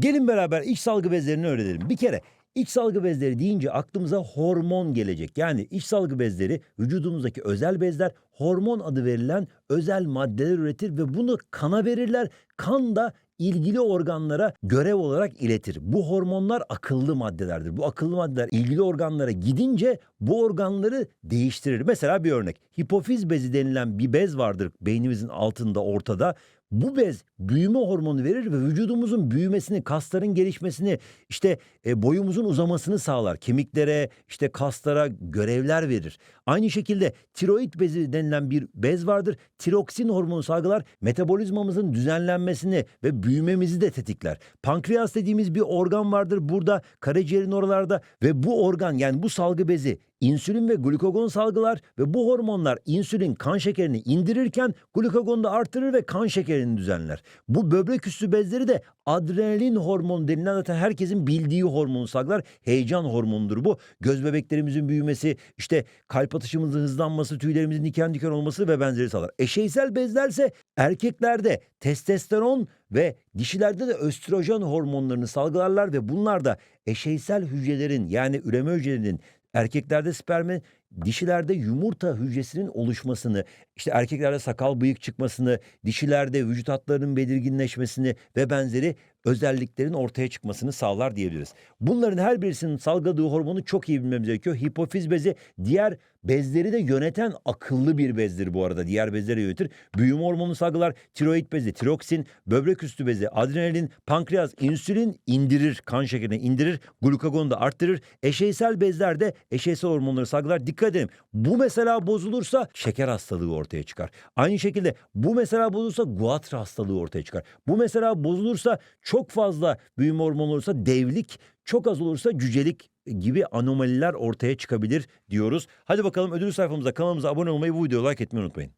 Gelin beraber iç salgı bezlerini öğrenelim. Bir kere iç salgı bezleri deyince aklımıza hormon gelecek. Yani iç salgı bezleri vücudumuzdaki özel bezler hormon adı verilen özel maddeler üretir ve bunu kana verirler. Kan da ilgili organlara görev olarak iletir. Bu hormonlar akıllı maddelerdir. Bu akıllı maddeler ilgili organlara gidince bu organları değiştirir. Mesela bir örnek. Hipofiz bezi denilen bir bez vardır beynimizin altında ortada. Bu bez büyüme hormonu verir ve vücudumuzun büyümesini, kasların gelişmesini, işte e, boyumuzun uzamasını sağlar. Kemiklere, işte kaslara görevler verir. Aynı şekilde tiroid bezi denilen bir bez vardır. Tiroksin hormonu salgılar, metabolizmamızın düzenlenmesini ve büyümemizi de tetikler. Pankreas dediğimiz bir organ vardır burada karaciğerin oralarda ve bu organ yani bu salgı bezi insülin ve glukagon salgılar ve bu hormonlar insülin kan şekerini indirirken glukagonu da artırır ve kan şekerini düzenler. Bu böbrek üstü bezleri de adrenalin hormonu denilen zaten herkesin bildiği hormonu salgılar. Heyecan hormonudur bu. Göz bebeklerimizin büyümesi, işte kalp atışımızın hızlanması, tüylerimizin diken diken olması ve benzeri sağlar. Eşeysel bezlerse erkeklerde testosteron ve dişilerde de östrojen hormonlarını salgılarlar ve bunlar da eşeysel hücrelerin yani üreme hücrelerinin erkeklerde spermin, dişilerde yumurta hücresinin oluşmasını, işte erkeklerde sakal bıyık çıkmasını, dişilerde vücut hatlarının belirginleşmesini ve benzeri özelliklerin ortaya çıkmasını sağlar diyebiliriz. Bunların her birisinin salgıladığı hormonu çok iyi bilmemiz gerekiyor. Hipofiz bezi diğer bezleri de yöneten akıllı bir bezdir bu arada. Diğer bezleri yönetir. Büyüme hormonu salgılar, tiroid bezi, tiroksin, böbrek üstü bezi, adrenalin, pankreas, insülin indirir, kan şekerini indirir, glukagonu da arttırır. Eşeysel bezler de eşeysel hormonları salgılar. Dikkat edin. Bu mesela bozulursa şeker hastalığı ortaya çıkar. Aynı şekilde bu mesela bozulursa guatr hastalığı ortaya çıkar. Bu mesela bozulursa çok fazla büyüme hormonu olursa devlik, çok az olursa cücelik gibi anomaliler ortaya çıkabilir diyoruz. Hadi bakalım ödül sayfamıza kanalımıza abone olmayı bu videoya like etmeyi unutmayın.